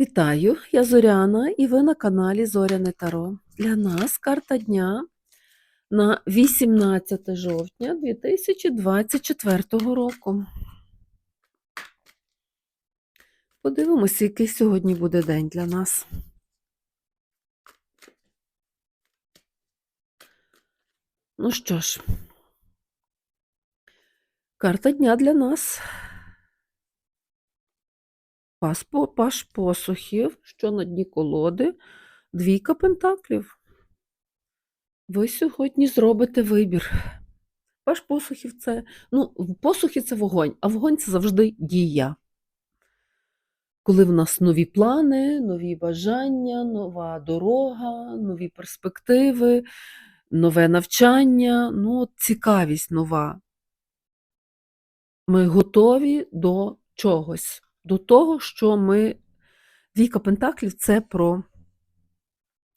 Вітаю, я Зоряна, і ви на каналі Зоряне Таро. Для нас карта дня на 18 жовтня 2024 року. Подивимося, який сьогодні буде день для нас. Ну що ж, карта дня для нас. Паш посухів, що на дні колоди, двійка пентаклів. Ви сьогодні зробите вибір. Паш посухів це, ну, посухи це вогонь, а вогонь це завжди дія. Коли в нас нові плани, нові бажання, нова дорога, нові перспективи, нове навчання, ну, цікавість нова. Ми готові до чогось, до того, що ми. Віка Пентаклів це про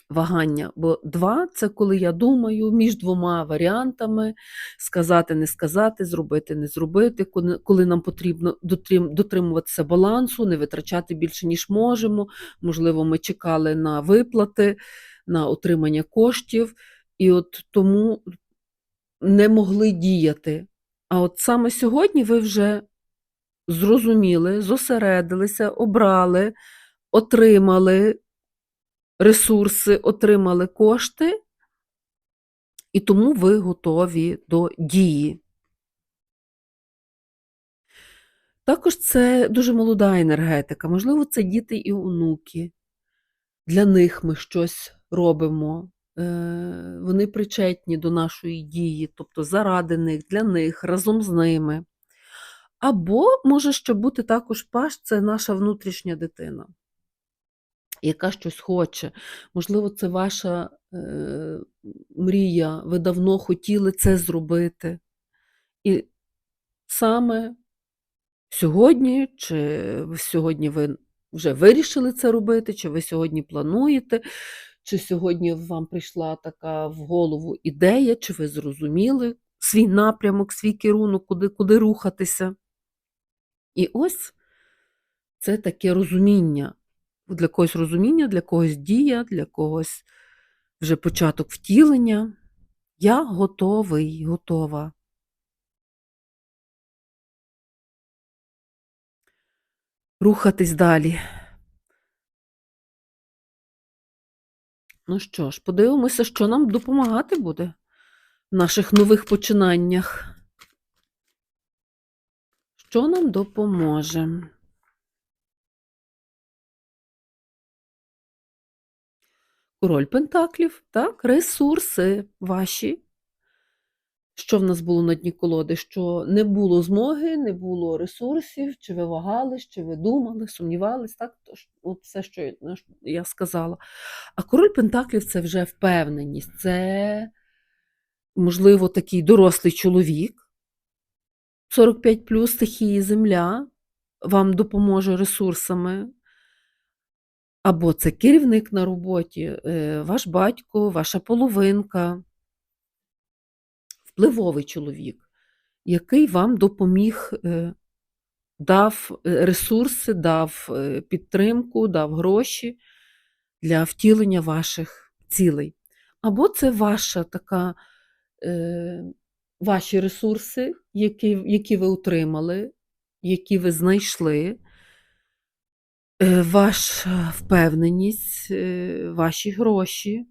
вагання. Бо два це коли я думаю між двома варіантами сказати, не сказати, зробити, не зробити, коли- нам потрібно дотрим- дотримуватися балансу, не витрачати більше, ніж можемо. Можливо, ми чекали на виплати, на отримання коштів, і от тому не могли діяти. А от саме сьогодні ви вже зрозуміли, зосередилися, обрали, отримали ресурси, отримали кошти, і тому ви готові до дії. Також це дуже молода енергетика, можливо, це діти і онуки. Для них ми щось робимо. е, Вони причетні до нашої дії, тобто заради них, для них, разом з ними. Або може ще бути також паш, це наша внутрішня дитина, яка щось хоче. Можливо, це ваша е, мрія, ви давно хотіли це зробити. І саме сьогодні, чи сьогодні ви вже вирішили це робити, чи ви сьогодні плануєте, чи сьогодні вам прийшла така в голову ідея, чи ви зрозуміли свій напрямок, свій керунок, куди, куди рухатися. І ось це таке розуміння. Для когось розуміння, для когось дія, для когось вже початок втілення. Я готовий, готова. Рухатись далі. Ну що ж, подивимося, що нам допомагати буде в наших нових починаннях. Що нам допоможе? Король Пентаклів, так, ресурси ваші. Що в нас було на дні колоди? Що не було змоги, не було ресурсів, чи ви вагались, чи ви думали, сумнівались, так? От все, що я сказала. А король Пентаклів це вже впевненість, це, можливо, такий дорослий чоловік, 45 плюс стихії земля, вам допоможе ресурсами. Або це керівник на роботі, е, ваш батько, ваша половинка, впливовий чоловік, який вам допоміг, е, дав е, ресурси, дав підтримку, дав гроші для втілення ваших цілей. Або це ваша така, ваші ресурси, які, які ви отримали, які ви знайшли. Е, Ваша впевненість, е, ваші гроші.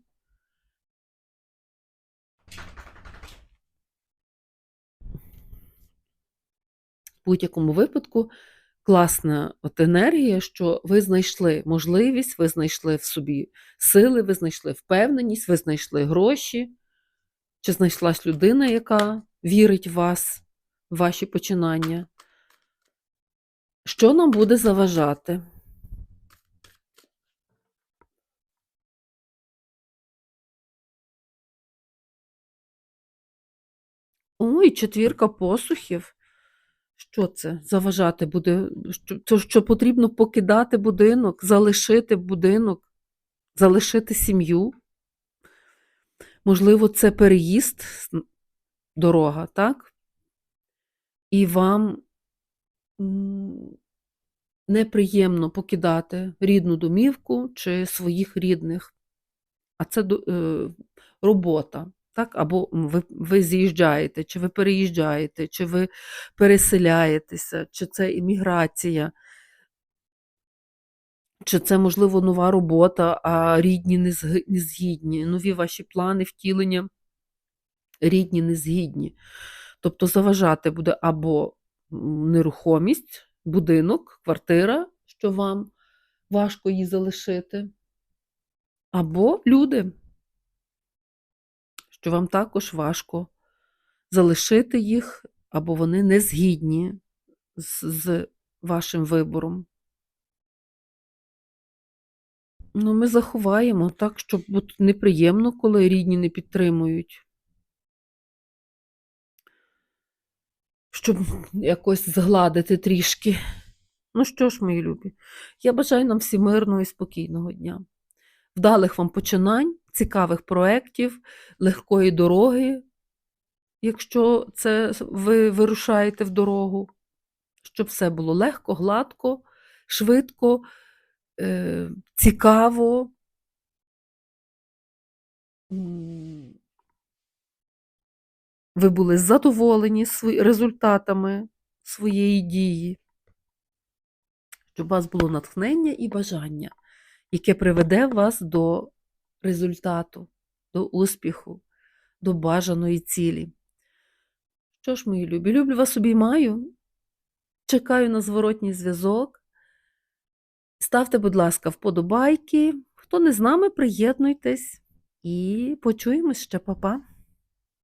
В будь-якому випадку класна от енергія, що ви знайшли можливість, ви знайшли в собі сили, ви знайшли впевненість, ви знайшли гроші, чи знайшлась людина, яка вірить в вас, в ваші починання. Що нам буде заважати? Ой, четвірка посухів. Що це? Заважати буде? Що, що потрібно покидати будинок, залишити будинок, залишити сім'ю? Можливо, це переїзд, дорога, так? І вам неприємно покидати рідну домівку чи своїх рідних, а це е, робота. Так? Або ви, ви з'їжджаєте, чи ви переїжджаєте, чи ви переселяєтеся, чи це імміграція, чи це, можливо, нова робота, а рідні не згідні, нові ваші плани, втілення, рідні не згідні. Тобто заважати буде або нерухомість, будинок, квартира, що вам важко її залишити, або люди, що вам також важко залишити їх, або вони не згідні з, з вашим вибором. Ну, ми заховаємо так, щоб бути неприємно, коли рідні не підтримують. Щоб якось згладити трішки. Ну що ж, мої любі, я бажаю нам всім мирного і спокійного дня. Вдалих вам починань, цікавих проєктів, легкої дороги, якщо це ви вирушаєте в дорогу, щоб все було легко, гладко, швидко, цікаво. Ви були задоволені результатами своєї дії, щоб у вас було натхнення і бажання, яке приведе вас до результату, до успіху, до бажаної цілі. Що ж, мої любі, люблю вас обіймаю. Чекаю на зворотній зв'язок. Ставте, будь ласка, вподобайки. Хто не з нами, приєднуйтесь і почуємось ще, Па-па.